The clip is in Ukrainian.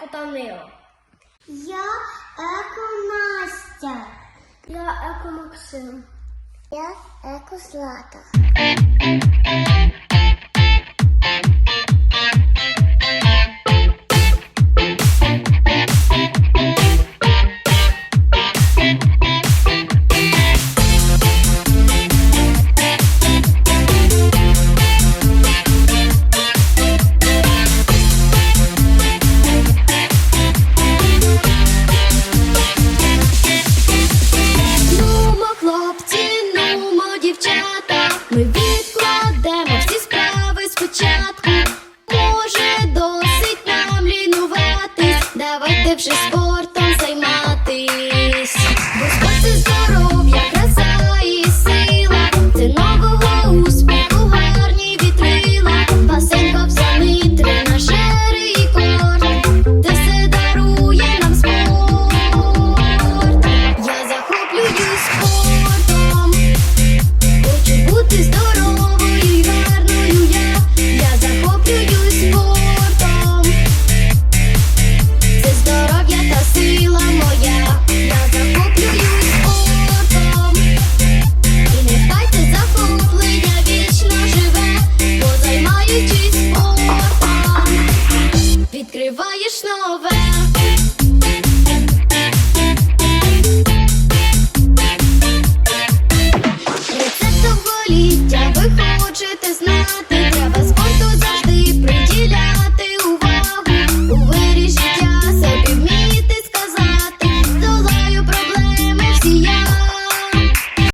Еко-Данило. Я еко-Настя. Я еко-Максим. Я еко-Злата. Давайте вже спортом